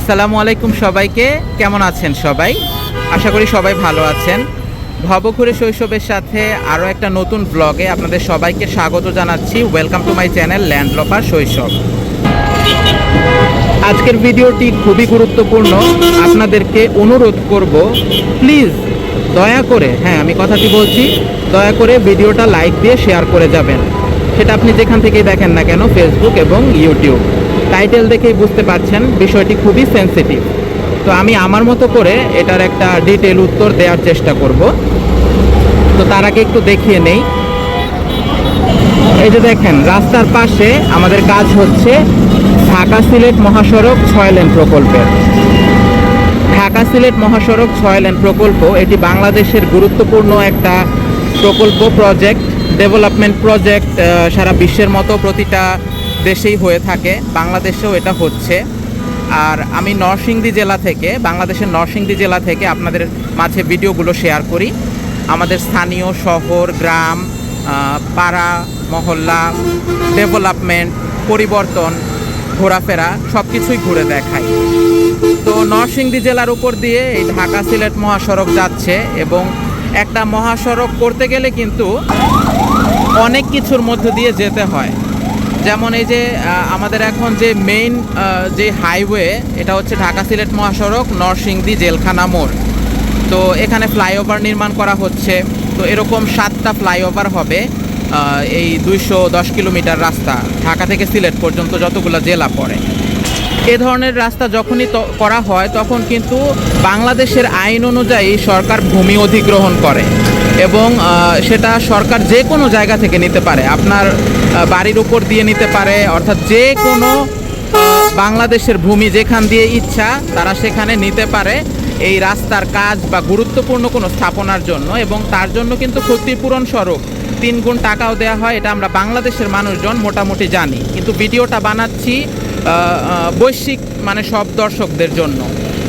আসসালামু আলাইকুম সবাইকে। কেমন আছেন সবাই? আশা করি সবাই ভালো আছেন। ভবঘুরে শৈশবের সাথে আরও একটা নতুন ব্লগে আপনাদের সবাইকে স্বাগত জানাচ্ছি। ওয়েলকাম টু মাই চ্যানেল ল্যান্ড লপার শৈশব। আজকের ভিডিওটি খুবই গুরুত্বপূর্ণ। আপনাদেরকে অনুরোধ করব প্লিজ দয়া করে হ্যাঁ আমি কথাটি বলছি, দয়া করে ভিডিওটা লাইক দিয়ে শেয়ার করে যাবেন। সেটা আপনি যেখান থেকেই দেখেন না কেন ফেসবুক এবং ইউটিউব টাইটেল দেখেই বুঝতে পারছেন, বিষয়টি খুবই সেনসিটিভ তো আমি আমার মতো করে এটার একটা ডিটেল উত্তর দেওয়ার চেষ্টা করব। তো তার আগে একটু দেখিয়ে নেই। এই যে দেখেন, রাস্তার পাশে আমাদের কাজ হচ্ছে ঢাকা সিলেট মহাসড়ক ছয় লেন প্রকল্পের। ঢাকা সিলেট মহাসড়ক ছয় লেন প্রকল্প, এটি বাংলাদেশের গুরুত্বপূর্ণ একটা প্রকল্প প্রজেক্ট ডেভেলপমেন্ট প্রজেক্ট সারা বিশ্বের মতো প্রতিটা দেশেই হয়ে থাকে, বাংলাদেশেও এটা হচ্ছে। আর আমি নরসিংদী জেলা থেকে, বাংলাদেশের নরসিংদী জেলা থেকে আপনাদের মাঝে ভিডিওগুলো শেয়ার করি। আমাদের স্থানীয় শহর, গ্রাম পাড়া, মহল্লা, ডেভেলপমেন্ট, পরিবর্তন, ঘোরাফেরা সব কিছুই ঘুরে দেখাই। তো নরসিংদী জেলার উপর দিয়ে এই ঢাকা সিলেট মহাসড়ক যাচ্ছে এবং একটা মহাসড়ক করতে গেলে কিন্তু অনেক কিছুর মধ্য দিয়ে যেতে হয়। যেমন এই যে আমাদের এখন যে মেইন যে হাইওয়ে এটা হচ্ছে ঢাকা সিলেট মহাসড়ক, নরসিংদী জেলখানা মোড়। তো এখানে ফ্লাইওভার নির্মাণ করা হচ্ছে। তো এরকম সাতটা ফ্লাইওভার হবে এই দুইশো দশ কিলোমিটার রাস্তা, ঢাকা থেকে সিলেট পর্যন্ত যতগুলো জেলা পড়ে। এ ধরনের রাস্তা যখনই করা হয়, তখন কিন্তু বাংলাদেশের আইন অনুযায়ী সরকার ভূমি অধিগ্রহণ করে এবং সেটা সরকার যে কোনো জায়গা থেকে নিতে পারে। আপনার বাড়ির উপর দিয়ে নিতে পারে, অর্থাৎ যে কোনো বাংলাদেশের ভূমি যেখান দিয়ে ইচ্ছা, তারা সেখানে নিতে পারে এই রাস্তার কাজ বা গুরুত্বপূর্ণ কোনো স্থাপনার জন্য এবং তার জন্য কিন্তু ক্ষতিপূরণ স্বরূপ তিন গুণ টাকাও দেওয়া হয়। এটা আমরা বাংলাদেশের মানুষজন মোটামুটি জানি। কিন্তু ভিডিওটা বানাচ্ছি বৈশ্বিক মানে সব দর্শকদের জন্য।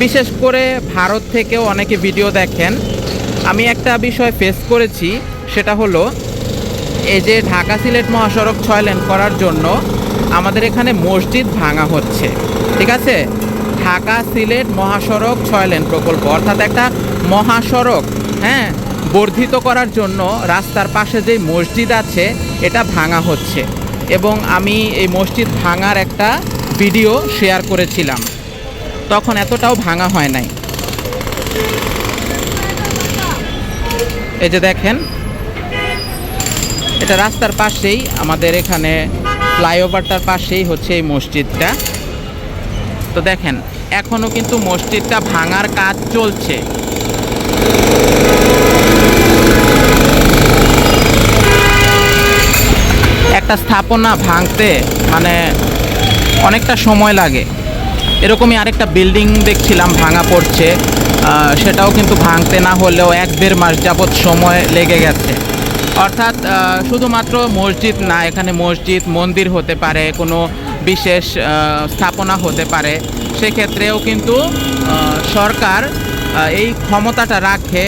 বিশেষ করে ভারত থেকেও অনেকে ভিডিও দেখেন। আমি একটা বিষয় ফেস করেছি, সেটা হলো এই যে ঢাকা সিলেট মহাসড়ক ছয় লেন করার জন্য আমাদের এখানে মসজিদ ভাঙা হচ্ছে। ঠিক আছে? ঢাকা সিলেট মহাসড়ক ছয় লেন প্রকল্প, অর্থাৎ একটা মহাসড়ক হ্যাঁ বর্ধিত করার জন্য রাস্তার পাশে যে মসজিদ আছে, এটা ভাঙা হচ্ছে। এবং আমি এই মসজিদ ভাঙার একটা ভিডিও শেয়ার করেছিলাম। তখন এতটাও ভাঙা হয় নাই। এই যে দেখেন, এটা রাস্তার পাশেই, আমাদের এখানে ফ্লাইওভারটার পাশেই হচ্ছে এই মসজিদটা। তো দেখেন এখনও কিন্তু মসজিদটা ভাঙার কাজ চলছে। একটা স্থাপনা ভাঙতে মানে অনেকটা সময় লাগে। এরকমই আরেকটা বিল্ডিং দেখছিলাম ভাঙা পড়ছে। সেটাও কিন্তু ভাঙতে না হলেও এক দেড় মাস যাবৎ সময় লেগে গেছে। অর্থাৎ শুধুমাত্র মসজিদ না, এখানে মসজিদ, মন্দির হতে পারে, কোনো বিশেষ স্থাপনা হতে পারে। সেক্ষেত্রেও কিন্তু সরকার এই ক্ষমতাটা রাখে,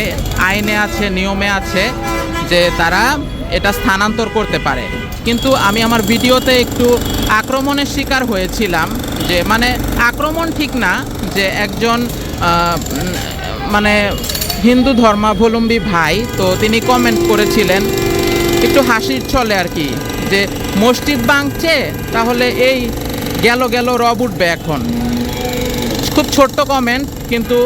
আইনে আছে, নিয়মে আছে, যে তারা এটা স্থানান্তর করতে পারে। কিন্তু আমি আমার ভিডিওতে একটু আক্রমণের শিকার হয়েছিলাম যে মানে আক্রমণ ঠিক না যে একজন মানে হিন্দু ধর্মাবলম্বী ভাই, তো তিনি কমেন্ট করেছিলেন, একটু হাসির চলে আর কি, যে মসজিদ ভাঙছে, তাহলে এই গেল গেল রব উঠবে এখন। খুব ছোট্ট কমেন্ট কিন্তু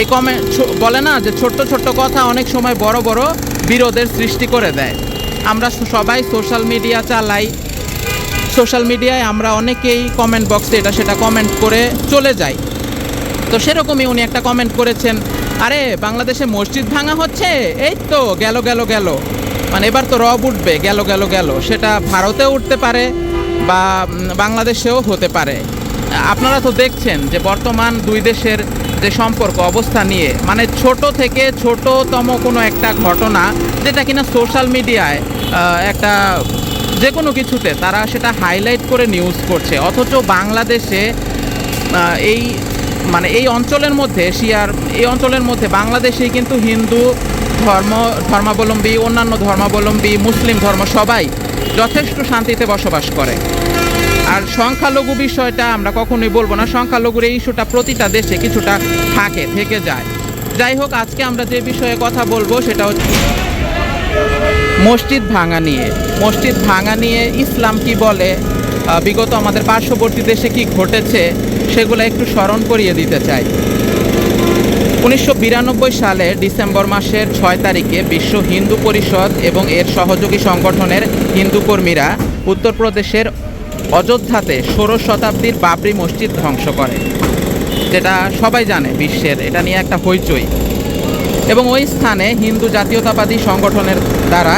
এই কমেন্ট বলে না যে ছোট্ট ছোট্ট কথা অনেক সময় বড় বড় বিরোধের সৃষ্টি করে দেয়। আমরা সবাই সোশ্যাল মিডিয়া চালাই। সোশ্যাল মিডিয়ায় আমরা অনেকেই কমেন্ট বক্সে এটা সেটা কমেন্ট করে চলে যাই। তো সেরকমই উনি একটা কমেন্ট করেছেন, আরে, বাংলাদেশে মসজিদ ভাঙা হচ্ছে? এই তো, গেল গেল গেল। মানে এবার তো রব উঠবে, গেল গেল গেল। সেটা ভারতেও উঠতে পারে বা বাংলাদেশেও হতে পারে। আপনারা তো দেখছেন যে বর্তমান দুই দেশের যে সম্পর্ক অবস্থা নিয়ে। মানে ছোট থেকে ছোটতম কোনো একটা ঘটনা যেটা কিনা সোশ্যাল মিডিয়ায় একটা যে কোনো কিছুতে তারা সেটা হাইলাইট করে নিউজ করছে। অথচ বাংলাদেশে এই মানে এই অঞ্চলের মধ্যে শিয়ার, এই অঞ্চলের মধ্যে বাংলাদেশেই কিন্তু হিন্দু ধর্ম, ধর্মাবলম্বী, অন্যান্য ধর্মাবলম্বী, মুসলিম ধর্ম সবাই যথেষ্ট শান্তিতে বসবাস করে। আর সংখ্যালঘু বিষয়টা আমরা কখনোই বলব না। সংখ্যালঘুর এই ইস্যুটা প্রতিটা দেশে কিছুটা থাকে, থেকে যায়। যাই হোক, আজকে আমরা যে বিষয়ে কথা বলব সেটা হচ্ছে মসজিদ ভাঙা নিয়ে। মসজিদ ভাঙা নিয়ে ইসলাম কি বলে? বিগত আমাদের পার্শ্ববর্তী দেশে কি ঘটেছে? সেগুলো একটু স্মরণ করিয়ে দিতে চাই। উনিশশো বিরানব্বই সালে ডিসেম্বর মাসের ছয় তারিখে বিশ্ব হিন্দু পরিষদ এবং এর সহযোগী সংগঠনের হিন্দু কর্মীরা উত্তরপ্রদেশের অযোধ্যাতে ষোড়শ শতাব্দীর বাবরি মসজিদ ধ্বংস করে, যেটা সবাই জানে বিশ্বের, এটা নিয়ে একটা হইচই। এবং ওই স্থানে হিন্দু জাতীয়তাবাদী সংগঠনের দ্বারা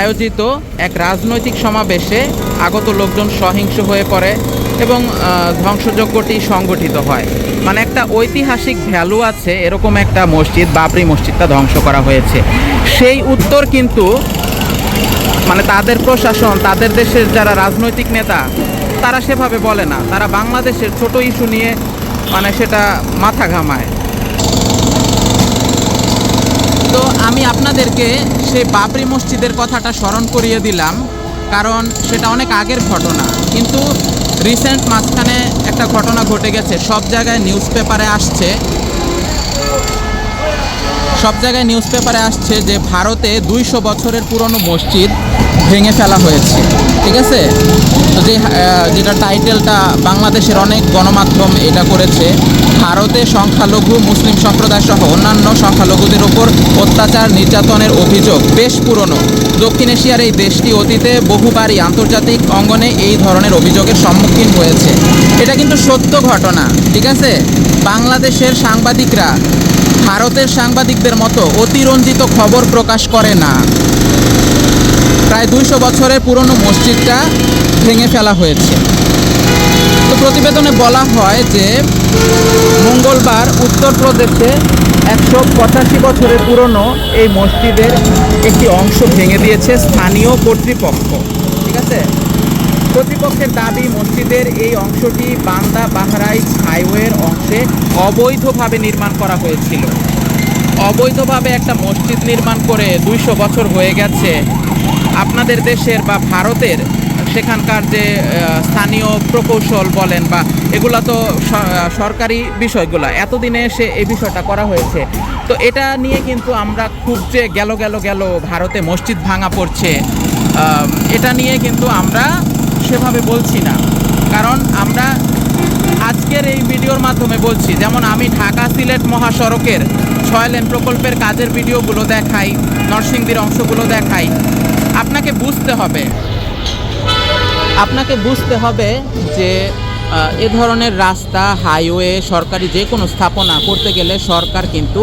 আয়োজিত এক রাজনৈতিক সমাবেশে আগত লোকজন সহিংস হয়ে পড়ে এবং ধ্বংসযজ্ঞটি সংগঠিত হয়। মানে একটা ঐতিহাসিক ভ্যালু আছে, এরকম একটা মসজিদ, বাবরি মসজিদটা ধ্বংস করা হয়েছে। সেই উত্তর কিন্তু মানে তাদের প্রশাসন, তাদের দেশের যারা রাজনৈতিক নেতা, তারা সেভাবে বলে না। তারা বাংলাদেশের ছোট ইস্যু নিয়ে মানে সেটা মাথা ঘামায়। তো আমি আপনাদেরকে সেই বাবরি মসজিদের কথাটা স্মরণ করিয়ে দিলাম, কারণ সেটা অনেক আগের ঘটনা। কিন্তু রিসেন্ট মাঝখানে একটা ঘটনা ঘটে গেছে, সব জায়গায় নিউজ পেপারে আসছে। সব জায়গায় নিউজ পেপারে আসছে যে ভারতে দুইশো বছরের পুরনো মসজিদ ভেঙে ফেলা হয়েছে, ঠিক আছে? তো যে যেটা টাইটেলটা বাংলাদেশের অনেক গণমাধ্যম এটা করেছে, ভারতে সংখ্যালঘু, মুসলিম সম্প্রদায় সহ অন্যান্য সংখ্যালঘুদের ওপর অত্যাচার, নির্যাতনের অভিযোগ বেশ পুরনো। দক্ষিণ এশিয়ার এই দেশটি অতীতে বহুবারই আন্তর্জাতিক অঙ্গনে এই ধরনের অভিযোগের সম্মুখীন হয়েছে। এটা কিন্তু সত্য ঘটনা, ঠিক আছে? বাংলাদেশের সাংবাদিকরা ভারতের সাংবাদিকদের মতো অতিরঞ্জিত খবর প্রকাশ করে না। প্রায় দুইশো বছরের পুরনো মসজিদটা ভেঙে ফেলা হয়েছে। তো প্রতিবেদনে বলা হয় যে, মঙ্গলবার উত্তরপ্রদেশে একশো পঁচাশি বছরের পুরনো এই মসজিদের একটি অংশ ভেঙে দিয়েছে স্থানীয় কর্তৃপক্ষ। ঠিক আছে? কর্তৃপক্ষের দাবি, মসজিদের এই অংশটি বান্দা বাহরাইচ হাইওয়ের অংশে অবৈধভাবে নির্মাণ করা হয়েছিল। অবৈধভাবে একটা মসজিদ নির্মাণ করে দুইশো বছর হয়ে গেছে। আপনাদের দেশের বা ভারতের সেখানকার যে স্থানীয় প্রকৌশল বলেন বা এগুলো তো সরকারি বিষয়গুলো, এতদিনে এসে এই বিষয়টা করা হয়েছে। তো এটা নিয়ে কিন্তু আমরা খুব যে গেল গেল গেল ভারতে মসজিদ ভাঙা পড়ছে এটা নিয়ে কিন্তু আমরা সেভাবে বলছি না। কারণ আমরা আজকের এই ভিডিওর মাধ্যমে বলছি, যেমন আমি ঢাকা সিলেট মহাসড়কের ছয় লেন প্রকল্পের কাজের ভিডিওগুলো দেখাই, নরসিংদীর অংশগুলো দেখাই আপনাকে বুঝতে হবে। আপনাকে বুঝতে হবে যে এ ধরনের রাস্তা, হাইওয়ে, সরকারি যে কোনো স্থাপনা করতে গেলে সরকার কিন্তু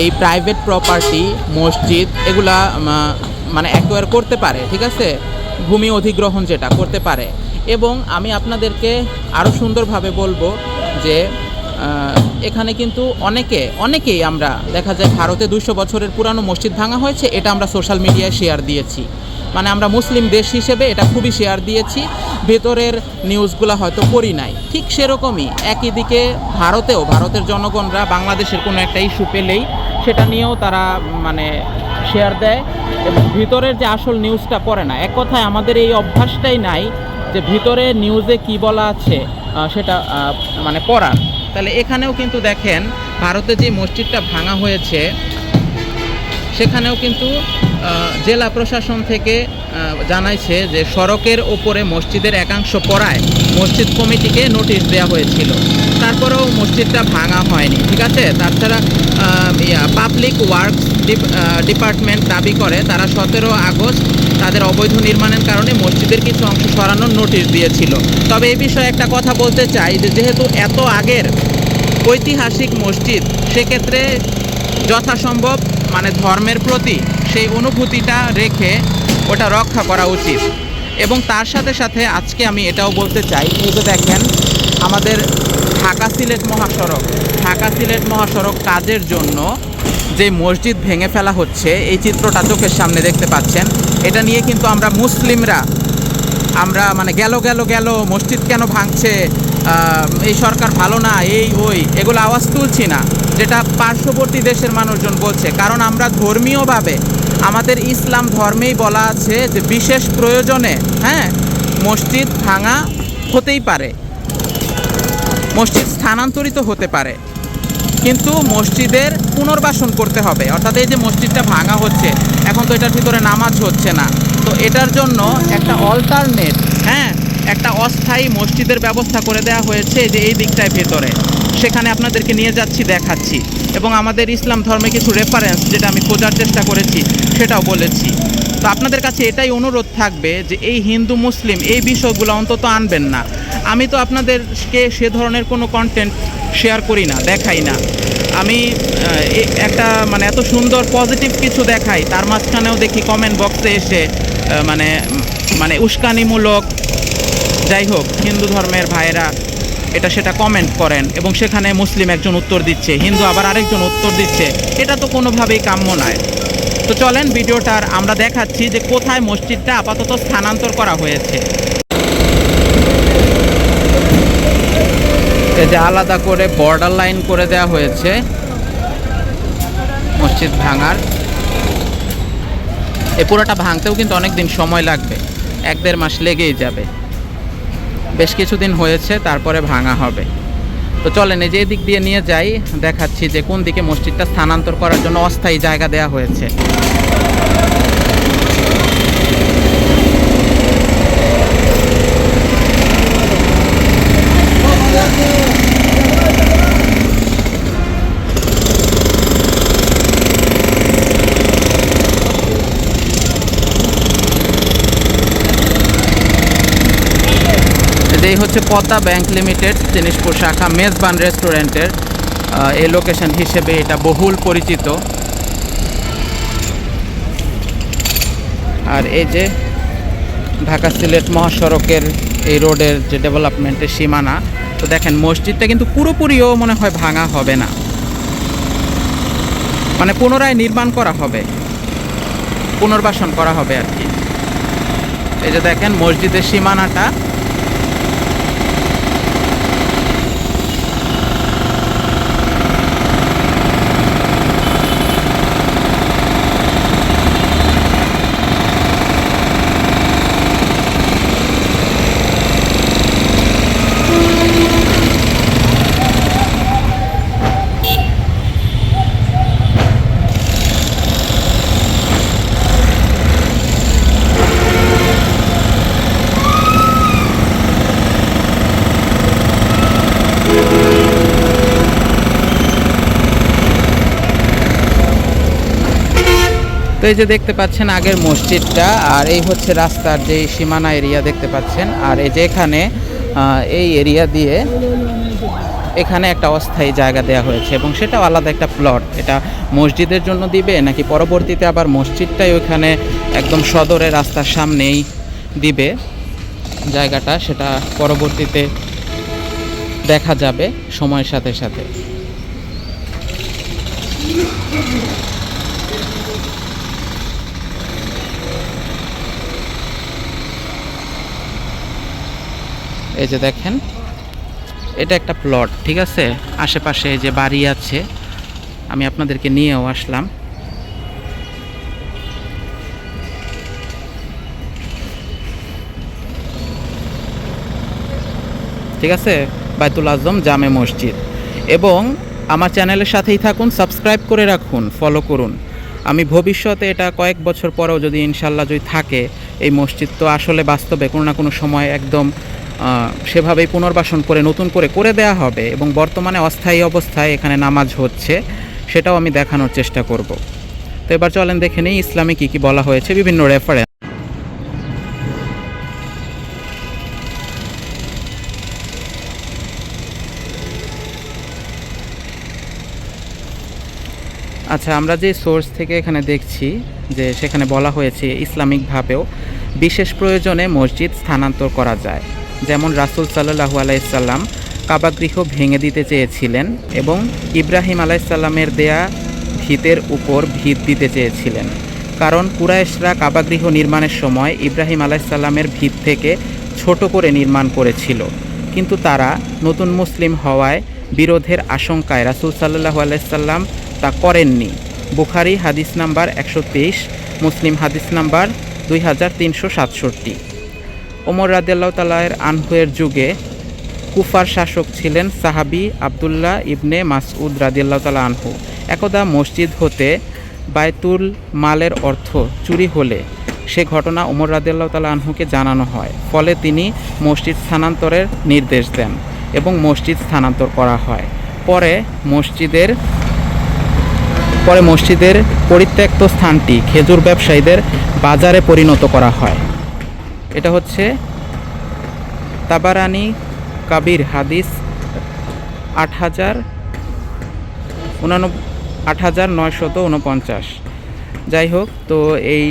এই প্রাইভেট প্রপার্টি মসজিদ এগুলা মানে অ্যাকোয়ার করতে পারে, ঠিক আছে? ভূমি অধিগ্রহণ যেটা করতে পারে। এবং আমি আপনাদেরকে আরও সুন্দরভাবে বলব যে এখানে কিন্তু অনেকে, অনেকেই আমরা দেখা যায় ভারতে দুশো বছরের পুরানো মসজিদ ভাঙা হয়েছে, এটা আমরা সোশ্যাল মিডিয়ায় শেয়ার দিয়েছি। মানে আমরা মুসলিম দেশ হিসেবে এটা খুবই শেয়ার দিয়েছি। ভেতরের নিউজগুলো হয়তো করি নাই। ঠিক সেরকমই একই দিকে ভারতেও, ভারতের জনগণরা বাংলাদেশের কোনো একটা ইস্যু পেলেই সেটা নিয়েও তারা মানে শেয়ার দেয় এবং ভিতরের যে আসল নিউজটা পড়ে না, এক কথায় আমাদের এই অভ্যাসটাই নাই যে ভিতরে নিউজে কি বলা আছে সেটা মানে পড়ার। তাহলে এখানেও কিন্তু দেখেন, ভারতে যে মসজিদটা ভাঙা হয়েছে, সেখানেও কিন্তু জেলা প্রশাসন থেকে জানাইছে যে সড়কের ওপরে মসজিদের একাংশ পড়ায় মসজিদ কমিটিকে নোটিশ দেওয়া হয়েছিল। তারপরেও মসজিদটা ভাঙা হয়নি, ঠিক আছে? তাছাড়া পাবলিক ওয়ার্কস ডিপার্টমেন্ট দাবি করে তারা সতেরো আগস্ট তাদের অবৈধ নির্মাণের কারণে মসজিদের কিছু অংশ সরানোর নোটিশ দিয়েছিল। তবে এই বিষয়ে একটা কথা বলতে চাই যে যেহেতু এত আগের ঐতিহাসিক মসজিদ, সেক্ষেত্রে যথাসম্ভব মানে ধর্মের প্রতি সেই অনুভূতিটা রেখে ওটা রক্ষা করা উচিত। এবং তার সাথে সাথে আজকে আমি এটাও বলতে চাই, এই যে দেখেন, আমাদের ঢাকা সিলেট মহাসড়ক। ঢাকা সিলেট মহাসড়ক কাজের জন্য যে মসজিদ ভেঙে ফেলা হচ্ছে, এই চিত্রটা চোখের সামনে দেখতে পাচ্ছেন। এটা নিয়ে কিন্তু আমরা মুসলিমরা, আমরা মানে গেল গেল গেল, মসজিদ কেন ভাঙছে এই সরকার ভালো না, এই ওই, এগুলো আওয়াজ তুলছি না। যেটা পার্শ্ববর্তী দেশের মানুষজন বলছে, কারণ আমরা ধর্মীয়ভাবে আমাদের ইসলাম ধর্মেই বলা আছে যে বিশেষ প্রয়োজনে হ্যাঁ মসজিদ ভাঙা হতেই পারে। মসজিদ স্থানান্তরিত হতে পারে। কিন্তু মসজিদের পুনর্বাসন করতে হবে। অর্থাৎ এই যে মসজিদটা ভাঙা হচ্ছে, এখন তো এটার ভিতরে নামাজ হচ্ছে না। তো এটার জন্য একটা অল্টারনেট হ্যাঁ একটা অস্থায়ী মসজিদের ব্যবস্থা করে দেওয়া হয়েছে যে এই দিকটায় ভেতরে। সেখানে আপনাদেরকে নিয়ে যাচ্ছি, দেখাচ্ছি। এবং আমাদের ইসলাম ধর্মে কিছু রেফারেন্স যেটা আমি খোঁজার চেষ্টা করেছি, সেটাও বলেছি। তো আপনাদের কাছে এটাই অনুরোধ থাকবে যে এই হিন্দু, মুসলিম এই বিষয়গুলো অন্তত আনবেন না। আমি তো আপনাদেরকে সে ধরনের কোনো কন্টেন্ট শেয়ার করি না, দেখাই না। আমি একটা মানে এত সুন্দর পজিটিভ কিছু দেখাই, তার মাঝখানেও দেখি কমেন্ট বক্সে এসে মানে মানে উস্কানিমূলক। যাই হোক, হিন্দু ধর্মের ভাইয়েরা এটা সেটা কমেন্ট করেন এবং সেখানে মুসলিম একজন উত্তর দিচ্ছে, হিন্দু আবার আরেকজন উত্তর দিচ্ছে। এটা তো কোনোভাবেই কাম্য নয়। তো চলেন ভিডিওটার আমরা দেখাচ্ছি যে কোথায় মসজিদটা আপাতত স্থানান্তর করা হয়েছে। এই যে আলাদা করে বর্ডার লাইন করে দেওয়া হয়েছে। মসজিদ ভাঙার। এই পুরোটা ভাঙতেও কিন্তু অনেক দিন সময় লাগবে। এক দেড় মাস লেগেই যাবে। বেশ কিছুদিন হয়েছে, তারপরে ভাঙা হবে। তো চলেন, এই যে দিক দিয়ে নিয়ে যাই, দেখাচ্ছি যে কোন দিকে মসজিদটা স্থানান্তর করার জন্য অস্থায়ী জায়গা দেওয়া হয়েছে এই হচ্ছে পদ্মা ব্যাংক লিমিটেড জিনিসপুর শাখা মেজবান রেস্টুরেন্টের। এই লোকেশন হিসেবে এটা বহুল পরিচিত। আর এই যে ঢাকা সিলেট মহাসড়কের এই রোডের যে ডেভেলপমেন্টের সীমানা, তো দেখেন মসজিদটা কিন্তু পুরোপুরিও মনে হয় ভাঙা হবে না। মানে পুনরায় নির্মাণ করা হবে। পুনর্বাসন করা হবে আর কি। এই যে দেখেন মসজিদের সীমানাটা তো এই যে দেখতে পাচ্ছেন আগের মসজিদটা, আর এই হচ্ছে রাস্তার যে সীমানা এরিয়া দেখতে পাচ্ছেন। আর এই যে এখানে এই এরিয়া দিয়ে এখানে একটা অস্থায়ী জায়গা দেওয়া হয়েছে, এবং সেটাও আলাদা একটা প্লট। এটা মসজিদের জন্য দিবে, নাকি পরবর্তীতে আবার মসজিদটাই ওইখানে একদম সদরে রাস্তার সামনেই দিবে? জায়গাটা সেটা পরবর্তীতে দেখা যাবে সময়ের সাথে সাথে। এই যে দেখেন, এটা একটা প্লট ঠিক আছে? আশেপাশে যে বাড়ি আছে, আমি আপনাদেরকে নিয়েও আসলাম। ঠিক আছে? বাইতুল আজম জামে মসজিদ। এবং আমার চ্যানেলের সাথেই থাকুন, সাবস্ক্রাইব করে রাখুন ফলো করুন। আমি ভবিষ্যতে এটা কয়েক বছর পরেও যদি ইনশাল্লাহ যদি থাকে, এই মসজিদ তো আসলে বাস্তবে কোনো না কোনো সময় একদম সেভাবেই পুনর্বাসন করে, নতুন করে করে দেয়া হবে এবং বর্তমানে অস্থায়ী অবস্থায় এখানে নামাজ হচ্ছে, সেটাও আমি দেখানোর চেষ্টা করব। তো এবার চলেন দেখে নিই ইসলামে কী কী বলা হয়েছে বিভিন্ন রেফারেন্স আচ্ছা আমরা যে সোর্স থেকে এখানে দেখছি যে সেখানে বলা হয়েছে ইসলামিকভাবেও বিশেষ প্রয়োজনে মসজিদ স্থানান্তর করা যায়। যেমন রাসুল সাল্লাহু আলাইসাল্লাম কাবাগৃহ ভেঙে দিতে চেয়েছিলেন এবং ইব্রাহিম আলাইসাল্লামের দেয়া ভিতের উপর ভিত দিতে চেয়েছিলেন। কারণ কুরাইশরা কাবাগৃহ নির্মাণের সময় ইব্রাহিম আলাইসাল্লামের ভিত থেকে ছোট করে নির্মাণ করেছিল। কিন্তু তারা নতুন মুসলিম হওয়ায় বিরোধের আশঙ্কায় রাসুল সাল্লাহু আলাইসাল্লাম তা করেননি। বুখারি হাদিস নাম্বার একশো তেইশ, মুসলিম হাদিস নাম্বার দুই হাজার তিনশো সাতষট্টি। ওমর রাদিয়াল্লাহ তালায়ের আনহুয়ের যুগে কুফার শাসক ছিলেন সাহাবি আবদুল্লাহ ইবনে মাসউদ রাদিয়াল্লাহ তালা আনহু। একদা মসজিদ হতে বায়তুল মালের অর্থ চুরি হলে সে ঘটনা ওমর রাদিয়াল্লাহ তালা আনহুকে জানানো হয়। ফলে তিনি মসজিদ স্থানান্তরের নির্দেশ দেন এবং মসজিদ স্থানান্তর করা হয়। পরে মসজিদের পরে মসজিদের পরিত্যক্ত স্থানটি খেজুর ব্যবসায়ীদের বাজারে পরিণত করা হয়। এটা হচ্ছে তাবারানি কাবির হাদিস আট হাজার উনানব্বই আট হাজার নয়শত উনপঞ্চাশ। যাই হোক, তো এই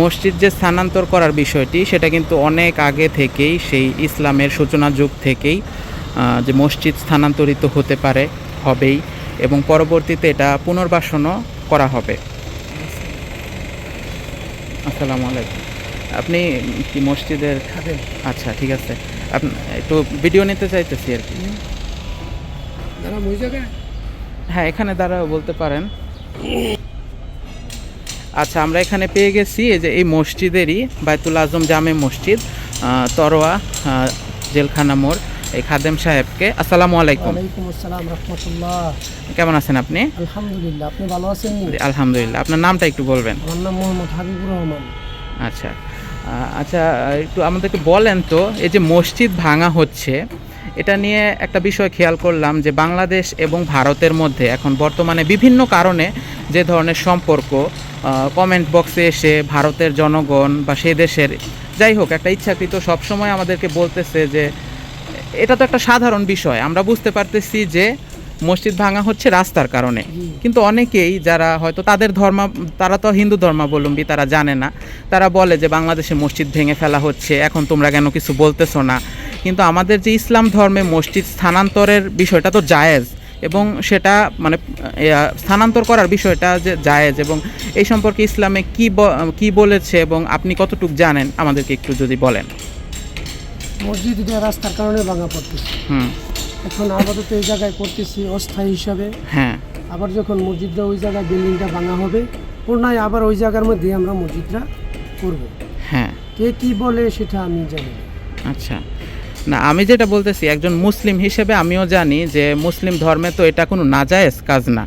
মসজিদ যে স্থানান্তর করার বিষয়টি, সেটা কিন্তু অনেক আগে থেকেই, সেই ইসলামের সূচনা যুগ থেকেই যে মসজিদ স্থানান্তরিত হতে পারে, হবেই, এবং পরবর্তীতে এটা পুনর্বাসনও করা হবে। আসসালামু আলাইকুম। আপনি কি মসজিদের খাবেন আচ্ছা ঠিক আছে। আপনি একটু ভিডিও নিতে চাইতেছি আর কি। দাঁড়া হ্যাঁ এখানে দ্বারাও বলতে পারেন। আচ্ছা আমরা এখানে পেয়ে গেছি এই যে এই মসজিদেরই বায়তুল আজম জামে মসজিদ তরোয়া জেলখানা মোড়। এই খাদেম সাহেবকে। আসসালামু আলাইকুম। ওয়ালাইকুম আসসালাম রহমতুল্লাহ। কেমন আছেন আপনি? আলহামদুলিল্লাহ আপনি ভালো আছেন? আলহামদুলিল্লাহ। আপনার নামটা একটু বলবেন। আমার নাম মোহাম্মদ হাবিবুর রহমান। আচ্ছা। আচ্ছা একটু আমাদেরকে বলেন তো এই যে মসজিদ ভাঙা হচ্ছে এটা নিয়ে একটা বিষয় খেয়াল করলাম যে বাংলাদেশ এবং ভারতের মধ্যে এখন বর্তমানে বিভিন্ন কারণে যে ধরনের সম্পর্ক কমেন্ট বক্সে এসে ভারতের জনগণ বা সে দেশের যাই হোক একটা ইচ্ছাকৃত সবসময় আমাদেরকে বলতেছে যে এটা তো একটা সাধারণ বিষয়। আমরা বুঝতে পারতেছি যে মসজিদ ভাঙা হচ্ছে রাস্তার কারণে। কিন্তু অনেকেই যারা হয়তো তাদের ধর্ম, তারা তো হিন্দু ধর্মাবলম্বী, তারা জানে না। তারা বলে যে বাংলাদেশে মসজিদ ভেঙে ফেলা হচ্ছে, এখন তোমরা কেন কিছু বলতেছো না? কিন্তু আমাদের যে ইসলাম ধর্মে মসজিদ স্থানান্তরের বিষয়টা তো জায়েজ এবং সেটা মানে স্থানান্তর করার বিষয়টা যে জায়েজ এবং এই সম্পর্কে ইসলামে কি কি বলেছে এবং আপনি কতটুকু জানেন আমাদেরকে একটু যদি বলেন। মসজিদ এটা রাস্তার কারণে ভাঙা পড়তেছে। এখন আপাতত এই জায়গায় করতেছি অস্থায়ী হিসাবে। হ্যাঁ। আবার যখন মসজিদটা ওই জায়গায় বিল্ডিংটা ভাঙা হবে পুনরায় আবার ওই জায়গার মধ্যে আমরা মসজিদটা করব। হ্যাঁ। কে কি বলে সেটা আমি জানি আচ্ছা। না আমি যেটা বলতেছি একজন মুসলিম হিসেবে আমিও জানি যে মুসলিম ধর্মে তো এটা কোনো নাজায়েজ কাজ না।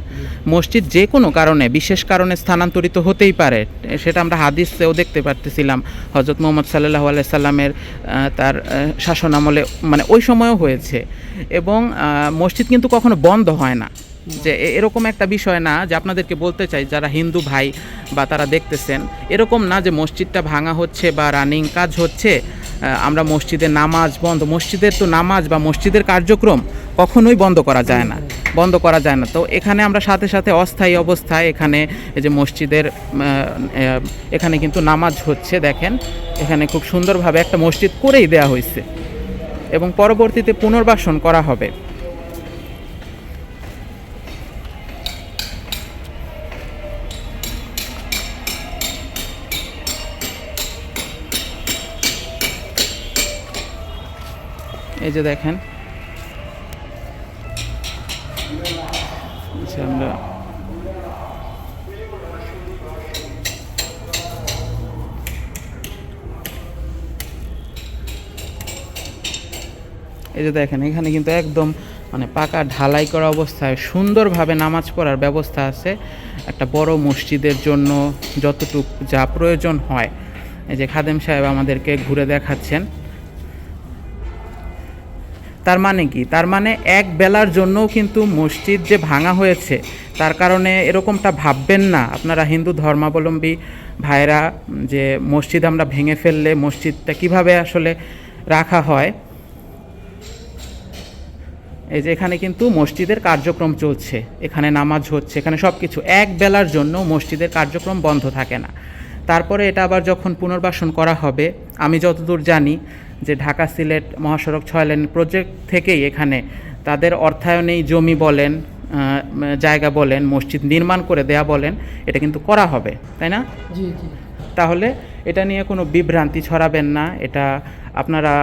মসজিদ যে কোনো কারণে, বিশেষ কারণে স্থানান্তরিত হতেই পারে। সেটা আমরা হাদিসেও দেখতে পারতেছিলাম। হজরত মোহাম্মদ সাল্লাহ আলাইসাল্লামের তার শাসন আমলে মানে ওই সময়ও হয়েছে। এবং মসজিদ কিন্তু কখনো বন্ধ হয় না। যে এরকম একটা বিষয় না যে আপনাদেরকে বলতে চাই, যারা হিন্দু ভাই বা তারা দেখতেছেন, এরকম না যে মসজিদটা ভাঙা হচ্ছে বা রানিং কাজ হচ্ছে আমরা মসজিদের নামাজ বন্ধ। মসজিদের তো নামাজ বা মসজিদের কার্যক্রম কখনোই বন্ধ করা যায় না, বন্ধ করা যায় না। তো এখানে আমরা সাথে সাথে অস্থায়ী অবস্থায় এখানে এই যে মসজিদের এখানে কিন্তু নামাজ হচ্ছে, দেখেন। এখানে খুব সুন্দরভাবে একটা মসজিদ করেই দেয়া হয়েছে এবং পরবর্তীতে পুনর্বাসন করা হবে। এই যে দেখেন আমরা। এই যে দেখেন, এখানে কিন্তু একদম মানে পাকা ঢালাই করা অবস্থায় সুন্দরভাবে নামাজ পড়ার ব্যবস্থা আছে। একটা বড় মসজিদের জন্য যতটুক যা প্রয়োজন হয়। এই যে খাদেম সাহেব আমাদেরকে ঘুরে দেখাচ্ছেন। তার মানে কি? তার মানে এক বেলার জন্যও কিন্তু মসজিদ যে ভাঙা হয়েছে, তার কারণে এরকমটা ভাববেন না। আপনারা হিন্দু ধর্মাবলম্বী ভাইরা যে মসজিদ আমরা ভেঙে ফেললে মসজিদটা কীভাবে আসলে রাখা হয়? এই যে এখানে কিন্তু মসজিদের কার্যক্রম চলছে, এখানে নামাজ হচ্ছে, এখানে সব কিছু এক বেলার জন্য মসজিদের কার্যক্রম বন্ধ থাকে না। তারপরে এটা আবার যখন পুনর্বাসন করা হবে, আমি যতদূর জানি যে ঢাকা সিলেট মহাসড়ক ছয় লেন প্রজেক্ট থেকেই এখানে তাদের অর্থায়নেই জমি বলেন জায়গা বলেন মসজিদ নির্মাণ করে দেয়া বলেন এটা কিন্তু করা হবে তাই না? জি জি। তাহলে এটা নিয়ে কোনো বিভ্রান্তি ছড়াবেন না এটা আপনারা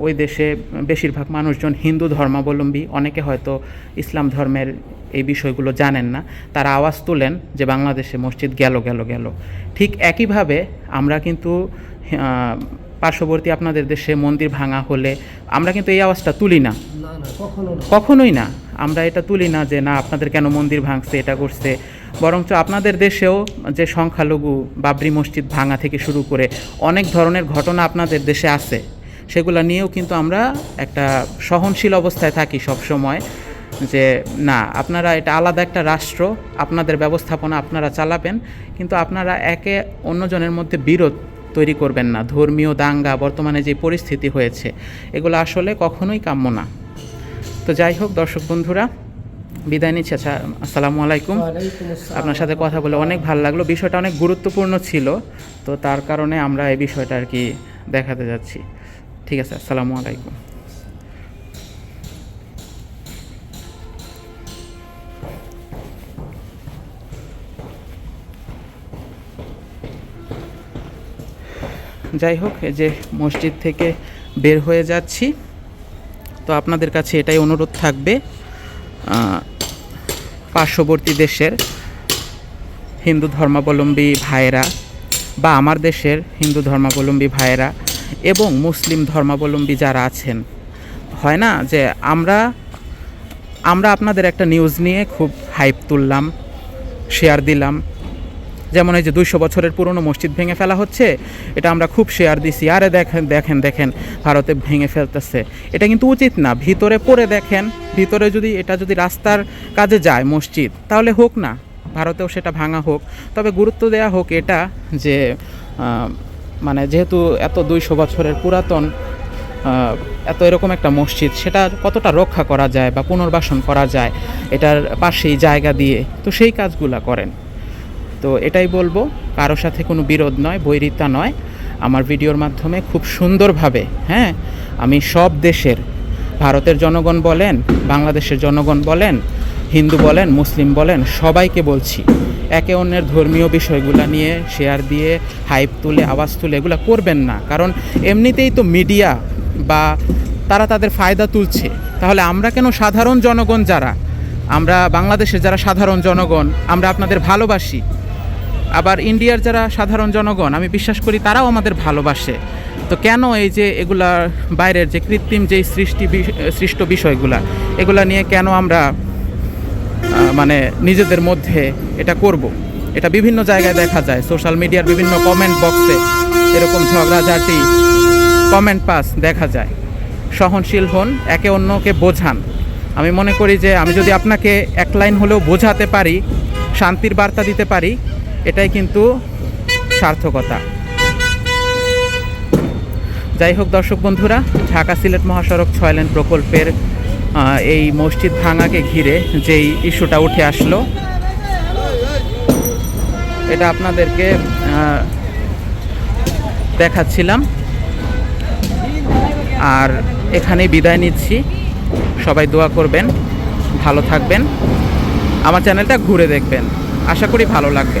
ওই দেশে বেশিরভাগ মানুষজন হিন্দু ধর্মাবলম্বী অনেকে হয়তো ইসলাম ধর্মের এই বিষয়গুলো জানেন না তারা আওয়াজ তোলেন যে বাংলাদেশে মসজিদ গেল গেল গেল। ঠিক একইভাবে আমরা কিন্তু পার্শ্ববর্তী আপনাদের দেশে মন্দির ভাঙা হলে আমরা কিন্তু এই আওয়াজটা তুলি না। না না কখনো না। কখনোই না। আমরা এটা তুলি না যে না আপনাদের কেন মন্দির ভাঙছে এটা করছে? বরঞ্চ আপনাদের দেশেও যে সংখ্যালঘু বাবরি মসজিদ ভাঙা থেকে শুরু করে অনেক ধরনের ঘটনা আপনাদের দেশে আছে। সেগুলো নিয়েও কিন্তু আমরা একটা সহনশীল অবস্থায় থাকি সব সময় যে না আপনারা এটা আলাদা একটা রাষ্ট্র আপনাদের ব্যবস্থাপনা আপনারা চালাবেন। কিন্তু আপনারা একে অন্যজনের মধ্যে বিরোধ তৈরি করবেন না। ধর্মীয় দাঙ্গা বর্তমানে যে পরিস্থিতি হয়েছে এগুলো আসলে কখনোই কাম্য না। তো যাই হোক দর্শক বন্ধুরা বিদায় নিচ্ছি। আচ্ছা আসসালামু আলাইকুম। আপনার সাথে কথা বলে অনেক ভালো লাগল। বিষয়টা অনেক গুরুত্বপূর্ণ ছিল তো তার কারণে আমরা এই বিষয়টা আর কি দেখাতে যাচ্ছি। ঠিক আছে আসসালামু আলাইকুম। যাই হোক যে মসজিদ থেকে বের হয়ে যাচ্ছি। তো আপনাদের কাছে এটাই অনুরোধ থাকবে পার্শ্ববর্তী দেশের হিন্দু ধর্মাবলম্বী ভাইয়েরা বা আমার দেশের হিন্দু ধর্মাবলম্বী ভাইয়েরা এবং মুসলিম ধর্মাবলম্বী যারা আছেন। হয় না যে আমরা আমরা আপনাদের একটা নিউজ নিয়ে খুব হাইপ তুললাম শেয়ার দিলাম যেমন এই যে দুইশো বছরের পুরনো মসজিদ ভেঙে ফেলা হচ্ছে, এটা আমরা খুব শেয়ার দিছি। আরে দেখেন দেখেন দেখেন, ভারতে ভেঙে ফেলতেছে। এটা কিন্তু উচিত না। ভিতরে পড়ে দেখেন, ভিতরে যদি এটা যদি রাস্তার কাজে যায় মসজিদ, তাহলে হোক না। ভারতেও সেটা ভাঙা হোক। তবে গুরুত্ব দেওয়া হোক এটা যে মানে যেহেতু এত দুইশো বছরের পুরাতন এত এরকম একটা মসজিদ, সেটা কতটা রক্ষা করা যায় বা পুনর্বাসন করা যায়, এটার পাশেই জায়গা দিয়ে, তো সেই কাজগুলা করেন। তো এটাই বলব, কারও সাথে কোনো বিরোধ নয়, বৈরিতা নয়। আমার ভিডিওর মাধ্যমে খুব সুন্দরভাবে হ্যাঁ আমি সব দেশের, ভারতের জনগণ বলেন, বাংলাদেশের জনগণ বলেন, হিন্দু বলেন, মুসলিম বলেন, সবাইকে বলছি, একে অন্যের ধর্মীয় বিষয়গুলো নিয়ে শেয়ার দিয়ে হাইপ তুলে, আওয়াজ তুলে এগুলো করবেন না। কারণ এমনিতেই তো মিডিয়া বা তারা তাদের ফায়দা তুলছে। তাহলে আমরা কেন সাধারণ জনগণ যারা? আমরা বাংলাদেশের যারা সাধারণ জনগণ, আমরা আপনাদের ভালোবাসি। আবার ইন্ডিয়ার যারা সাধারণ জনগণ, আমি বিশ্বাস করি তারাও আমাদের ভালোবাসে। তো কেন এই যে এগুলা বাইরের যে কৃত্রিম যে সৃষ্টি সৃষ্ট বিষয়গুলা, এগুলা নিয়ে কেন আমরা মানে নিজেদের মধ্যে এটা করব। এটা বিভিন্ন জায়গায় দেখা যায়। সোশ্যাল মিডিয়ার বিভিন্ন কমেন্ট বক্সে এরকম ঝগড়াঝাটি, কমেন্ট পাস দেখা যায়। সহনশীল হন, একে অন্যকে বোঝান। আমি মনে করি যে আমি যদি আপনাকে এক লাইন হলেও বোঝাতে পারি, শান্তির বার্তা দিতে পারি এটাই কিন্তু সার্থকতা। যাই হোক দর্শক বন্ধুরা, ঢাকা সিলেট মহাসড়ক ছয় লেন প্রকল্পের এই মসজিদ ভাঙাকে ঘিরে যেই ইস্যুটা উঠে আসলো, এটা আপনাদেরকে দেখাচ্ছিলাম। আর এখানেই বিদায় নিচ্ছি। সবাই দোয়া করবেন, ভালো থাকবেন। আমার চ্যানেলটা ঘুরে দেখবেন। আশা করি ভালো লাগবে।